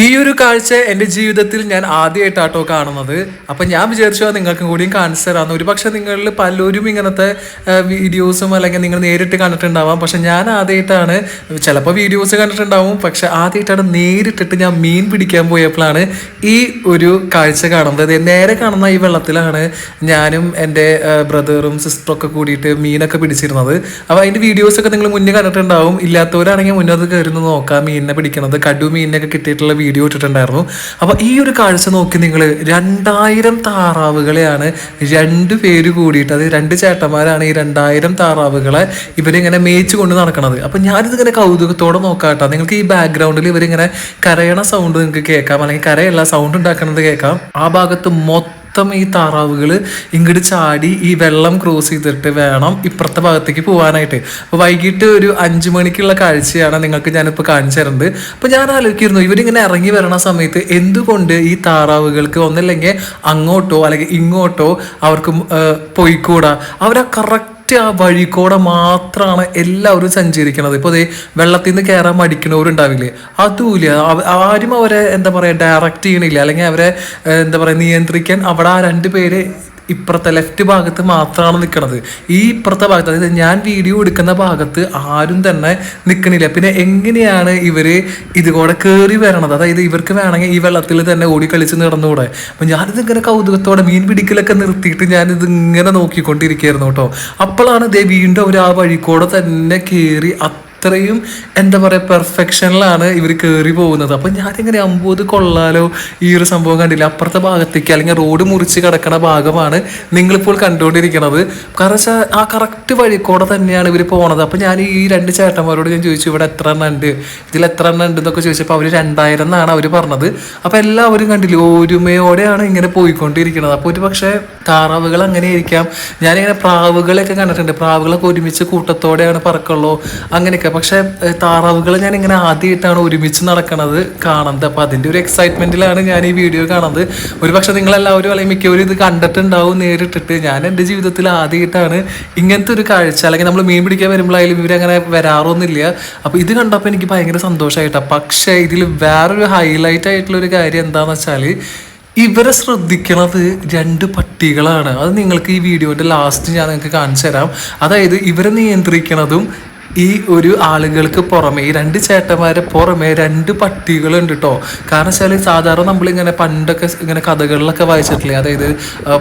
ഈ ഒരു കാഴ്ച എന്റെ ജീവിതത്തിൽ ഞാൻ ആദ്യമായിട്ടാട്ടോ കാണുന്നത്. അപ്പം ഞാൻ വിചാരിച്ചു നിങ്ങൾക്കും കൂടിയും കാണിച്ചു തരാമെന്ന്. ഒരു പക്ഷേ നിങ്ങളിൽ പലരും ഇങ്ങനത്തെ വീഡിയോസും അല്ലെങ്കിൽ നിങ്ങൾ നേരിട്ട് കണ്ടിട്ടുണ്ടാവാം. പക്ഷെ ഞാൻ ആദ്യമായിട്ടാണ് ചിലപ്പോൾ വീഡിയോസ് കണ്ടിട്ടുണ്ടാവും. പക്ഷെ ആദ്യമായിട്ടാണ് നേരിട്ടിട്ട് ഞാൻ മീൻ പിടിക്കാൻ പോയപ്പോഴാണ് ഈ ഒരു കാഴ്ച കാണുന്നത്. നേരെ കാണുന്ന ഈ വെള്ളത്തിലാണ് ഞാനും എന്റെ ബ്രദറും സിസ്റ്ററും ഒക്കെ കൂടിയിട്ട് മീനൊക്കെ പിടിച്ചിരുന്നത്. അപ്പോൾ അതിന്റെ വീഡിയോസൊക്കെ നിങ്ങൾ മുന്നേ കണ്ടിട്ടുണ്ടാവും. ഇല്ലാത്തവരാണെങ്കിൽ മുന്നേ അത് കയറി നോക്കാം. മീനിനെ പിടിക്കുന്നത് കടു മീനിനൊക്കെ കിട്ടിയിട്ടുള്ള വീഡിയോ ഇട്ടിട്ടുണ്ടായിരുന്നു. അപ്പോൾ ഈ ഒരു കാഴ്ച നോക്കി നിങ്ങൾ രണ്ടായിരം താറാവുകളെയാണ് രണ്ട് പേര് കൂടിയിട്ട് അത് രണ്ട് ചേട്ടന്മാരാണ് ഈ രണ്ടായിരം താറാവുകളെ ഇവരിങ്ങനെ മേയിച്ച് കൊണ്ട് നടക്കുന്നത് അപ്പം ഞാനിത് ഇങ്ങനെ കൗതുകത്തോടെ നോക്കാട്ടോ. നിങ്ങൾക്ക് ഈ ബാക്ക്ഗ്രൗണ്ടിൽ ഇവരിങ്ങനെ കരയണ സൗണ്ട് നിങ്ങൾക്ക് കേൾക്കാം. അല്ലെങ്കിൽ കരയല്ല സൗണ്ട് ഉണ്ടാക്കുന്നത് കേൾക്കാം. ആ ഭാഗത്ത് മൊത്തം മൊത്തം ഈ താറാവുകൾ ഇങ്ങോട്ട് ചാടി ഈ വെള്ളം ക്രോസ് ചെയ്തിട്ട് വേണം ഇപ്പുറത്തെ ഭാഗത്തേക്ക് പോകാനായിട്ട് അപ്പോൾ വൈകിട്ട് ഒരു അഞ്ചു മണിക്കുള്ള കാഴ്ചയാണ് നിങ്ങൾക്ക് ഞാനിപ്പോൾ കാണിച്ചു തരുന്നത്. അപ്പോൾ ഞാൻ ആലോചിക്കുന്നു ഇവരിങ്ങനെ ഇറങ്ങി വരണ സമയത്ത് എന്തുകൊണ്ട് ഈ താറാവുകൾക്ക് ഒന്നല്ലെങ്കിൽ അങ്ങോട്ടോ അല്ലെങ്കിൽ ഇങ്ങോട്ടോ അവർക്ക് പോയിക്കൂടാ? അവരാ കറക്റ്റ് ആ വഴി കൂടെ മാത്രമാണ് എല്ലാവരും സഞ്ചരിക്കുന്നത് ഇപ്പോൾ അതേ വെള്ളത്തിൽ നിന്ന് കയറാൻ മടിക്കണവരുണ്ടാവില്ലേ അതുമില്ല ആരും അവരെ എന്താ പറയുക ഡയറക്റ്റ് ചെയ്യണില്ല. അല്ലെങ്കിൽ അവരെ എന്താ പറയുക നിയന്ത്രിക്കാൻ അവിടെ ആ രണ്ട് പേര് ഇപ്പുറത്തെ ലെഫ്റ്റ് ഭാഗത്ത് മാത്രമാണ് നിൽക്കുന്നത് ഈ ഇപ്പുറത്തെ ഭാഗത്ത് അതായത് ഞാൻ വീഡിയോ എടുക്കുന്ന ഭാഗത്ത് ആരും തന്നെ നിൽക്കണില്ല പിന്നെ എങ്ങനെയാണ് ഇവർ ഇതുകൂടെ കയറി വരണത്? അതായത് ഇവർക്ക് വേണമെങ്കിൽ ഈ വെള്ളത്തിൽ തന്നെ ഓടി കളിച്ച് നടന്നുകൂടെ? അപ്പം ഞാനിത് ഇങ്ങനെ കൗതുകത്തോടെ മീൻ പിടിക്കലൊക്കെ നിർത്തിയിട്ട് ഞാനിത് ഇങ്ങനെ നോക്കിക്കൊണ്ടിരിക്കുകയായിരുന്നു കേട്ടോ. അപ്പോഴാണ് ദേ വീണ്ടും അവർ ആ വഴിക്കൂടെ തന്നെ കയറി അത്രയും എന്താ പറയുക പെർഫെക്ഷനിലാണ് ഇവർ കയറി പോകുന്നത്. അപ്പം ഞാനിങ്ങനെ അമ്പത് കൊള്ളാലോ. ഈ ഒരു സംഭവം കണ്ടില്ല? അപ്പുറത്തെ ഭാഗത്തേക്ക് അല്ലെങ്കിൽ റോഡ് മുറിച്ച് കിടക്കുന്ന ഭാഗമാണ് നിങ്ങളിപ്പോൾ കണ്ടുകൊണ്ടിരിക്കുന്നത്. കാരണം ആ കറക്റ്റ് വഴിക്കൂടെ തന്നെയാണ് ഇവർ പോണത്. അപ്പം ഞാൻ ഈ രണ്ട് ചേട്ടന്മാരോട് ഞാൻ ചോദിച്ചു ഇവിടെ എത്ര എണ്ണം ഉണ്ട്? ഇതിൽ എത്ര എണ്ണം ഉണ്ട്? എന്നൊക്കെ ചോദിച്ചപ്പോൾ അവർ രണ്ടായിരം എന്നാണ് അവർ പറഞ്ഞത്. അപ്പം എല്ലാവരും കണ്ടില്ലേ ഒരുമയോടെയാണ് ഇങ്ങനെ പോയിക്കൊണ്ടിരിക്കുന്നത്. അപ്പോൾ ഒരു പക്ഷേ താറാവുകൾ അങ്ങനെ ആയിരിക്കാം ഞാനിങ്ങനെ പ്രാവുകളെയൊക്കെ കണ്ടിട്ടുണ്ട്. പ്രാവുകളൊക്കെ ഒരുമിച്ച് കൂട്ടത്തോടെയാണ് പറക്കുള്ളൂ. അങ്ങനെയൊക്കെ. പക്ഷെ താറാവുകൾ ഞാൻ ഇങ്ങനെ ആദ്യമായിട്ടാണ് ഒരുമിച്ച് നടക്കുന്നത് കാണുന്നത്. അപ്പോൾ അതിന്റെ ഒരു എക്സൈറ്റ്മെന്റിലാണ് ഞാൻ ഈ വീഡിയോ കാണുന്നത്. ഒരു പക്ഷേ നിങ്ങളെല്ലാവരും അല്ലെങ്കിൽ മിക്കവരും ഇത് കണ്ടിട്ടുണ്ടാവും നേരിട്ടിട്ട്. ഞാൻ എന്റെ ജീവിതത്തിൽ ആദ്യമായിട്ടാണ് ഇങ്ങനത്തെ ഒരു കാഴ്ച. അല്ലെങ്കിൽ നമ്മൾ മീൻ പിടിക്കാൻ വരുമ്പോഴായാലും അങ്ങനെ വരാറൊന്നുമില്ല. അപ്പോൾ ഇത് കണ്ടപ്പോൾ എനിക്ക് ഭയങ്കര സന്തോഷമായിട്ടാണ് പക്ഷേ ഇതിൽ വേറൊരു ഹൈലൈറ്റ് ആയിട്ടുള്ള ഒരു കാര്യം എന്താണെന്ന് വെച്ചാൽ ഇവരെ ശ്രദ്ധിക്കണത് രണ്ട് പട്ടികളാണ്. അത് നിങ്ങൾക്ക് ഈ വീഡിയോന്റെ ലാസ്റ്റ് ഞാൻ നിങ്ങൾക്ക് കാണിച്ചു തരാം അതായത് ഇവരെ നിയന്ത്രിക്കണതും ഈ ഒരു ആളുകൾക്ക് പുറമെ ഈ രണ്ട് ചേട്ടന്മാരെ പുറമെ രണ്ട് പട്ടികളുണ്ട് കേട്ടോ കാരണം വെച്ചാൽ സാധാരണ നമ്മളിങ്ങനെ പണ്ടൊക്കെ ഇങ്ങനെ കഥകളിലൊക്കെ വായിച്ചിട്ടില്ലേ? അതായത്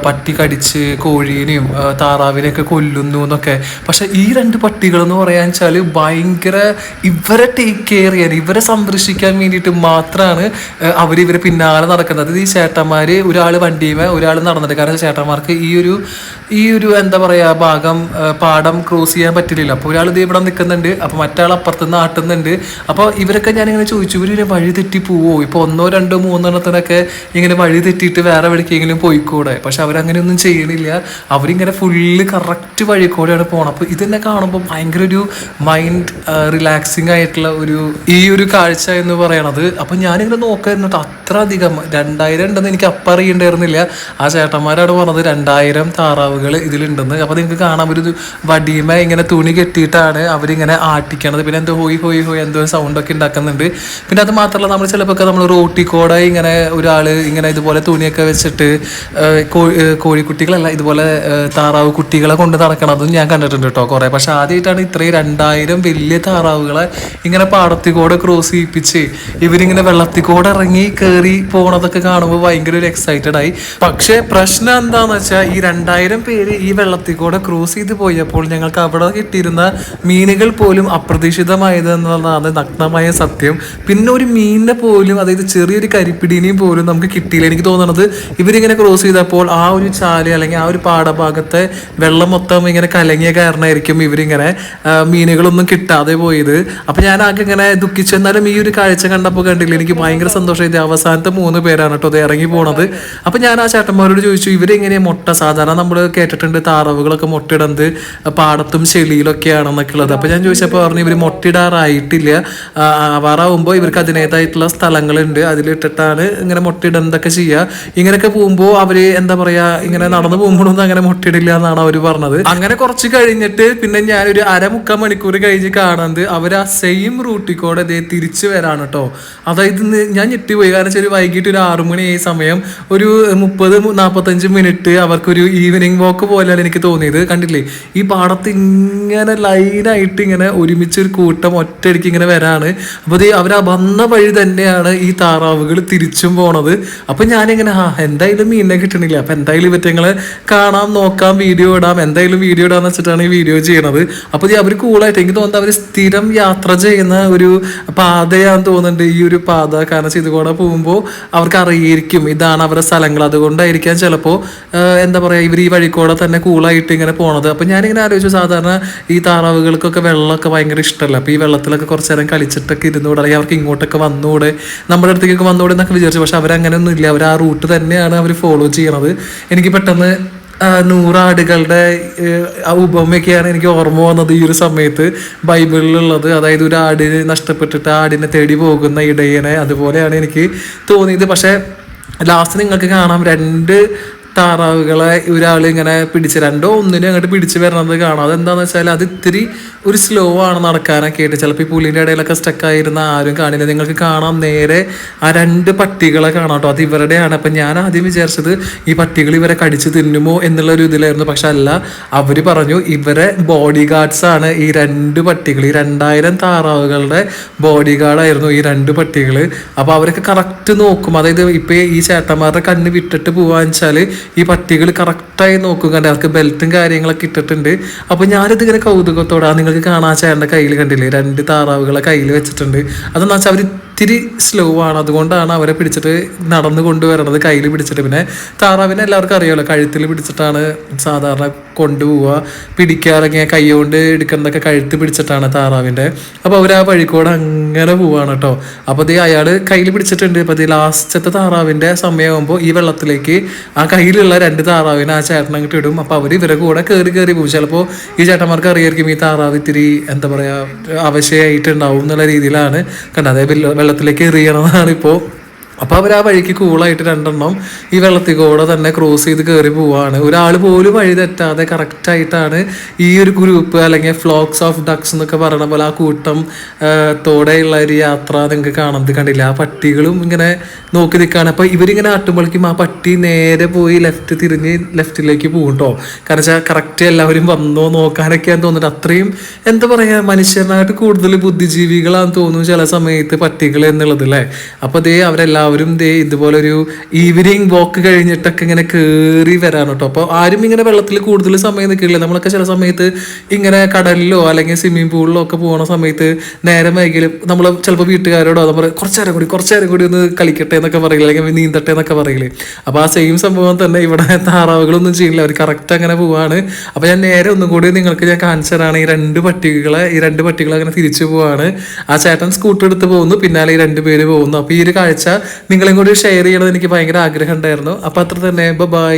പട്ടി കടിച്ച് കോഴീനെയും താറാവിനെയൊക്കെ കൊല്ലുന്നു എന്നൊക്കെ. പക്ഷെ ഈ രണ്ട് പട്ടികൾ എന്ന് പറയാൻ വെച്ചാൽ ഭയങ്കര ഇവരെ ടേക്ക് കെയർ ചെയ്യാൻ ഇവരെ സംരക്ഷിക്കാൻ വേണ്ടിയിട്ട് മാത്രമാണ് അവർ ഇവരെ പിന്നാലെ നടക്കുന്നത്. ഈ ചേട്ടന്മാർ ഒരാൾ വണ്ടിയുമേ ഒരാൾ നടന്നിട്ട് കാരണം ചേട്ടന്മാർക്ക് ഈ ഒരു ഈ ഒരു എന്താ പറയാ ഭാഗം പാടം ക്രോസ് ചെയ്യാൻ പറ്റില്ലല്ലോ. അപ്പോൾ ഒരാൾ ഇത് ഇവിടെ നിൽക്കുന്നുണ്ട് അപ്പോൾ മറ്റാൾ അപ്പുറത്തുനിന്ന് ആട്ടുന്നുണ്ട്. അപ്പോൾ ഇവരൊക്കെ ഇങ്ങനെ ചോദിച്ചു ഇവരിങ്ങനെ വഴി തെറ്റി പോവോ? ഇപ്പോൾ ഒന്നോ രണ്ടോ മൂന്നെണ്ണത്തിനൊക്കെ ഇങ്ങനെ വഴി തെറ്റിയിട്ട് വേറെ എവിടേക്കെങ്കിലും പോയിക്കൂടെ? പക്ഷെ അവരങ്ങനെയൊന്നും ചെയ്യണില്ല. അവരിങ്ങനെ ഫുള്ള് കറക്റ്റ് വഴി കൂടെയാണ് പോകണം അപ്പോൾ ഇതെന്നെ കാണുമ്പോൾ ഭയങ്കര ഒരു മൈൻഡ് റിലാക്സിങ് ആയിട്ടുള്ള ഒരു ഈ ഒരു കാഴ്ച എന്ന് പറയണത്. അപ്പൊ ഞാനിങ്ങനെ നോക്കായിരുന്നു. അത്ര അധികം രണ്ടായിരം ഉണ്ടെന്ന് എനിക്ക് അപ്പം അറിയണ്ടായിരുന്നില്ല. ആ ചേട്ടന്മാരാണ് പറഞ്ഞത് രണ്ടായിരം താറാവുകൾ ഇതിലുണ്ടെന്ന്. അപ്പോൾ നിങ്ങൾക്ക് കാണാൻ ഒരു വടിയമ ഇങ്ങനെ തുണി കെട്ടിയിട്ടാണ് അവരിങ്ങനെ ആട്ടിക്കണത്. പിന്നെ എന്തോ ഹോയി ഹോയി ഹോയി എന്തോ സൗണ്ടൊക്കെ ഉണ്ടാക്കുന്നുണ്ട്. പിന്നെ അത് മാത്രമല്ല നമ്മൾ ചിലപ്പോൾ നമ്മൾ റോട്ടിക്കോടെ ഇങ്ങനെ ഒരാൾ ഇങ്ങനെ ഇതുപോലെ തുണിയൊക്കെ വെച്ചിട്ട് കോഴിക്കുട്ടികളല്ല ഇതുപോലെ താറാവ് കുട്ടികളെ കൊണ്ട് നടക്കണതും ഞാൻ കണ്ടിട്ടുണ്ട് കേട്ടോ കുറേ. പക്ഷെ ആദ്യമായിട്ടാണ് ഇത്രയും രണ്ടായിരം വലിയ താറാവുകളെ ഇങ്ങനെ പാടത്തിക്കൂടെ ക്രോസ് ചെയ്യിപ്പിച്ച് ഇവരിങ്ങനെ വെള്ളത്തിക്കൂടെ ഇറങ്ങി കയറി പോണതൊക്കെ കാണുമ്പോൾ ഭയങ്കര ഒരു എക്സൈറ്റഡ് ആയി. പക്ഷേ പ്രശ്നം എന്താണെന്ന് വെച്ചാൽ ഈ രണ്ടായിരം പേര് ഈ വെള്ളത്തിൽ കൂടെ ക്രൂസ് ചെയ്ത് പോയപ്പോൾ ഞങ്ങൾക്ക് അവിടെ കിട്ടിയിരുന്ന മീനുകൾ പോലും അപ്രതീക്ഷിതമായത് എന്നുള്ളതാണ് നഗ്നമായ സത്യം. പിന്നെ ഒരു മീനിനെ പോലും അതായത് ചെറിയൊരു കരിപ്പിടീനെയും പോലും നമുക്ക് കിട്ടിയില്ല. എനിക്ക് തോന്നുന്നത് ഇവരിങ്ങനെ ക്രോസ് ചെയ്തപ്പോൾ ആ ഒരു ചാൽ അല്ലെങ്കിൽ ആ ഒരു പാടഭാഗത്തെ വെള്ളം മൊത്തം ഇങ്ങനെ കലങ്ങിയ കാരണമായിരിക്കും ഇവരിങ്ങനെ മീനുകളൊന്നും കിട്ടാതെ പോയത്. അപ്പൊ ഞാൻ ആകെ ഇങ്ങനെ ദുഃഖിച്ചു. എന്നാലും ഈ ഒരു കാഴ്ച കണ്ടപ്പോൾ കണ്ടില്ല എനിക്ക് ഭയങ്കര സന്തോഷമായി അവസാനത്തെ മൂന്ന് പേരാണ് കേട്ടോ അത് ഇറങ്ങി പോണത്. അപ്പൊ ഞാൻ ആ ചേട്ടന്മാരോട് ചോദിച്ചു ഇവരെങ്ങനെയാണ് മുട്ട? സാധാരണ നമ്മൾ കേട്ടിട്ടുണ്ട് താറാവുകളൊക്കെ മുട്ടയിടുന്നത് പാടത്തും ചെളിയിലൊക്കെയാണെന്നൊക്കെ ഉള്ളത് അപ്പോൾ ഞാൻ ചോദിച്ചപ്പോൾ പറഞ്ഞു ഇവർ മുട്ടയിടാറായിട്ടില്ല ആവാറാവുമ്പോൾ ഇവർക്ക് അതിനേതായിട്ടുള്ള സ്ഥലങ്ങളുണ്ട് അതിലിട്ടിട്ടാണ് ഇങ്ങനെ മുട്ടയിടുന്നതൊക്കെ ചെയ്യുക ഇങ്ങനെയൊക്കെ പോകുമ്പോൾ അവർ എന്താ പറയുക ഇങ്ങനെ നടന്നു പോകുമ്പോഴൊന്നും അങ്ങനെ മുട്ടയിടില്ല എന്നാണ് അവർ പറഞ്ഞത്. അങ്ങനെ കുറച്ച് കഴിഞ്ഞിട്ട് പിന്നെ ഞാനൊരു അരമുക്കാൽ മണിക്കൂർ കഴിഞ്ഞ് കാണുന്നത് അവർ ആ സെയിം റൂട്ടിൽ കൂടെ ഇതേ തിരിച്ചു വരാണ് കേട്ടോ അതായത് ഞാൻ ഞെട്ടിപ്പോയി കാരണം വെച്ചാൽ വൈകിട്ട് ഒരു ആറു മണി ഈ സമയം ഒരു മുപ്പത് നാൽപ്പത്തഞ്ച് മിനിറ്റ് അവർക്കൊരു ഈവനിങ് വാക്ക് പോലെയാണ് എനിക്ക് തോന്നിയത്? കണ്ടില്ലേ? ഈ പാടത്ത് ഇങ്ങനെ ലൈനായിട്ട് ഇങ്ങനെ ഒരുമിച്ച് ഒരു കൂട്ടം ഒറ്റയടിക്ക് ഇങ്ങനെ വരാണ്. അപ്പോൾ ഇത് അവർ വന്ന വഴി തന്നെയാണ് ഈ താറാവുകൾ തിരിച്ചും പോണത്. അപ്പം ഞാനിങ്ങനെ ആ എന്തായാലും മീനിനെ കിട്ടണില്ല. അപ്പം എന്തായാലും ഇവറ്റങ്ങളെ കാണാം നോക്കാം വീഡിയോ ഇടാം. എന്തായാലും വീഡിയോ ഇടാന്ന് വെച്ചിട്ടാണ് ഈ വീഡിയോ ചെയ്യണത്. അപ്പോൾ ഇത് അവർ കൂളായിട്ട് എനിക്ക് തോന്നുന്നത് അവർ സ്ഥിരം യാത്ര ചെയ്യുന്ന ഒരു പാതയാന്ന് തോന്നുന്നുണ്ട് ഈ ഒരു പാത. കാരണം ചെയ്ത് കൂടെ പോകുമ്പോൾ അവർക്ക് അറിയായിരിക്കും ഇതാണ് അവരുടെ സ്ഥലങ്ങൾ. അതുകൊണ്ടായിരിക്കാം ചിലപ്പോൾ എന്താ പറയുക ഇവർ ഈ വഴിക്കൂടെ തന്നെ കൂളായിട്ട് ഇങ്ങനെ പോണത്. അപ്പം ഞാനിങ്ങനെ ആലോചിച്ചു സാധാരണ ഈ താറാവുകൾക്കൊക്കെ വെള്ളമൊക്കെ ഭയങ്കര ഇഷ്ടമല്ല? അപ്പോൾ ഈ വെള്ളത്തിലൊക്കെ കുറച്ച് നേരം കളിച്ചിട്ടൊക്കെ ഇരുന്നൂടെ അല്ലെങ്കിൽ അവർക്ക് ഇങ്ങോട്ടൊക്കെ വന്നൂടെ നമ്മുടെ അടുത്തേക്കൊക്കെ വന്നൂടെ എന്നൊക്കെ വിചാരിച്ചു. പക്ഷെ അവരങ്ങനെയൊന്നും ഇല്ല. അവർ ആ റൂട്ട് തന്നെയാണ് അവർ ഫോളോ ചെയ്യണത്. എനിക്ക് പെട്ടെന്ന് നൂറാടുകളുടെ ഉപമയൊക്കെയാണ് എനിക്ക് ഓർമ്മ വന്നത് ഈ ഒരു സമയത്ത് ബൈബിളിലുള്ളത്. അതായത് ഒരു ആടിന് നഷ്ടപ്പെട്ടിട്ട് ആടിനെ തേടി പോകുന്ന ഇടയനെ അതുപോലെയാണ് എനിക്ക് തോന്നിയത്. പക്ഷേ ലാസ്റ്റ് നിങ്ങൾക്ക് കാണാം രണ്ട് താറാവുകളെ ഒരാളിങ്ങനെ പിടിച്ച് രണ്ടോ ഒന്നിനും അങ്ങോട്ട് പിടിച്ച് വരണത് കാണാം. അതെന്താണെന്ന് വെച്ചാൽ അത് ഇത്തിരി ഒരു സ്ലോ ആണ് നടക്കാനൊക്കെ ആയിട്ട്. ചിലപ്പോൾ ഈ പുലിന്റെ ഇടയിലൊക്കെ സ്റ്റക്കായിരുന്ന ആരും കാണില്ല. നിങ്ങൾക്ക് കാണാം നേരെ ആ രണ്ട് പട്ടികളെ കാണാം കേട്ടോ. അത് ഇവരുടെയാണ്. അപ്പം ഞാൻ ആദ്യം വിചാരിച്ചത് ഈ പട്ടികൾ ഇവരെ കടിച്ച് തിന്നുമോ എന്നുള്ള ഒരു ഇതിലായിരുന്നു. പക്ഷെ അല്ല അവർ പറഞ്ഞു ഇവരെ ബോഡി ഗാർഡ്സ് ആണ് ഈ രണ്ട് പട്ടികൾ. ഈ രണ്ടായിരം താറാവുകളുടെ ബോഡി ഗാർഡായിരുന്നു ഈ രണ്ട് പട്ടികൾ അപ്പോൾ അവരൊക്കെ കറക്റ്റ് നോക്കും. അതായത് ഇപ്പോൾ ഈ ചേട്ടന്മാരുടെ കണ്ണ് വിട്ടിട്ട് പോവാന്ന് വെച്ചാൽ ഈ പട്ടികൾ കറക്റ്റായി നോക്കും കണ്ടേ. അവർക്ക് ബെൽറ്റും കാര്യങ്ങളൊക്കെ ഇട്ടിട്ടുണ്ട്. അപ്പോൾ ഞാനിത് ഇങ്ങനെ കൗതുകത്തോടെ നിങ്ങൾക്ക് കാണാൻ ചേട്ടന്റെ കയ്യിൽ കണ്ടില്ലേ? രണ്ട് താറാവുകളെ കയ്യിൽ വെച്ചിട്ടുണ്ട്. അതെന്നു വെച്ചാൽ അവർ ഇത്തിരി സ്ലോ ആണ്. അതുകൊണ്ടാണ് അവരെ പിടിച്ചിട്ട് നടന്നു കൊണ്ടുവരണത് കയ്യിൽ പിടിച്ചിട്ട്. പിന്നെ താറാവിനെ എല്ലാവർക്കും അറിയാമല്ലോ കഴുത്തിൽ പിടിച്ചിട്ടാണ് സാധാരണ കൊണ്ടുപോവുക. പിടിക്കാറങ്ങിയ കൈകൊണ്ട് എടുക്കുന്നതൊക്കെ കഴുത്ത് പിടിച്ചിട്ടാണ് താറാവിന്റെ. അപ്പോൾ അവർ ആ വഴിക്കൂടെ അങ്ങനെ പോവാണ് കേട്ടോ. അപ്പോൾ ഇത് അയാൾ കയ്യിൽ പിടിച്ചിട്ടുണ്ട്. അപ്പോൾ ഇത് ലാസ്റ്റത്തെ താറാവിന്റെ സമയമാകുമ്പോൾ ഈ വെള്ളത്തിലേക്ക് ആ കയ്യിലുള്ള രണ്ട് താറാവിനെ ആ ചേട്ടൻ അങ്ങോട്ട് ഇടും. അപ്പോൾ അവർ ഇവരെ കൂടെ കയറി കയറി പോകും. ചിലപ്പോൾ ഈ ചേട്ടന്മാർക്ക് അറിയായിരിക്കും ഈ താറാവ് ഇത്തിരി എന്താ പറയുക അവശയായിട്ടുണ്ടാവും എന്നുള്ള രീതിയിലാണ്. കണ്ടത് വെള്ള- വെള്ളത്തിലേക്ക് എറിയണമെന്നാണ് ഇപ്പോൾ അപ്പോൾ അവർ ആ വഴിക്ക് കൂളായിട്ട് രണ്ടെണ്ണം ഈ വെള്ളത്തിൽ കൂടെ തന്നെ ക്രോസ് ചെയ്ത് കയറി പോവാണ്. ഒരാൾ പോലും വഴി തെറ്റാതെ കറക്റ്റായിട്ടാണ് ഈ ഒരു ഗ്രൂപ്പ് അല്ലെങ്കിൽ ഫ്ലോക്സ് ഓഫ് ഡക്സ് എന്നൊക്കെ പറയണ പോലെ ആ കൂട്ടം തോടെയുള്ള ഒരു യാത്ര നിങ്ങൾക്ക് കാണുന്നത് കണ്ടില്ല? ആ പട്ടികളും ഇങ്ങനെ നോക്കി നിൽക്കുകയാണ് അപ്പോൾ ഇവരിങ്ങനെ ആട്ടുമ്പോഴേക്കും ആ പട്ടി നേരെ പോയി ലെഫ്റ്റ് തിരിഞ്ഞ് ലെഫ്റ്റിലേക്ക് പോകും കേട്ടോ കാരണം വെച്ചാൽ കറക്റ്റ് എല്ലാവരും വന്നോ നോക്കാനൊക്കെയാന്ന് തോന്നുന്നത്. അത്രയും എന്താ പറയാ മനുഷ്യനായിട്ട് കൂടുതൽ ബുദ്ധിജീവികളാന്ന് തോന്നുന്നു ചില സമയത്ത് പട്ടികൾ എന്നുള്ളത് അല്ലേ അപ്പോൾ അതേ അവരെല്ലാവരും ദേ ഇതുപോലൊരു ഈവനിങ് വാക്ക് കഴിഞ്ഞിട്ടൊക്കെ ഇങ്ങനെ കയറി വരാൻ കേട്ടോ അപ്പോൾ ആരും ഇങ്ങനെ വെള്ളത്തിൽ കൂടുതൽ സമയം നിൽക്കില്ല. നമ്മളൊക്കെ ചില സമയത്ത് ഇങ്ങനെ കടലിലോ അല്ലെങ്കിൽ സ്വിമ്മിംഗ് പൂളിലോ ഒക്കെ പോകുന്ന സമയത്ത് നേരം വൈകിലും നമ്മൾ ചിലപ്പോൾ വീട്ടുകാരോടോ നമ്മൾ കുറച്ച് നേരം കൂടി കുറച്ച് നേരം കൂടി ഒന്ന് കളിക്കട്ടെ എന്നൊക്കെ പറയില്ല? അല്ലെങ്കിൽ നീന്തട്ടെ എന്നൊക്കെ പറയില്ലേ? അപ്പോൾ ആ സെയിം സംഭവം തന്നെ ഇവിടെ താറാവുകളൊന്നും ചെയ്യില്ല. അവർ കറക്റ്റ് അങ്ങനെ പോവാണ്. അപ്പോൾ ഞാൻ നേരെ ഒന്നും കൂടി നിങ്ങൾക്ക് ഞാൻ കാണിച്ചു തരാണ്. ഈ രണ്ട് പട്ടികളെ ഈ രണ്ട് പട്ടികളെ അങ്ങനെ തിരിച്ചു പോവാണ്. ആ ചേട്ടൻ സ്കൂട്ടർ എടുത്ത് പോകുന്നു. പിന്നാലെ ഈ രണ്ട് പേര് പോകുന്നു. അപ്പോൾ ഈ ഒരു കാഴ്ച നിങ്ങളെയും കൂടി ഷെയർ ചെയ്യണമെന്ന് എനിക്ക് ഭയങ്കര ആഗ്രഹം ഉണ്ടായിരുന്നു. അപ്പോൾ അത്ര തന്നെ. ബൈ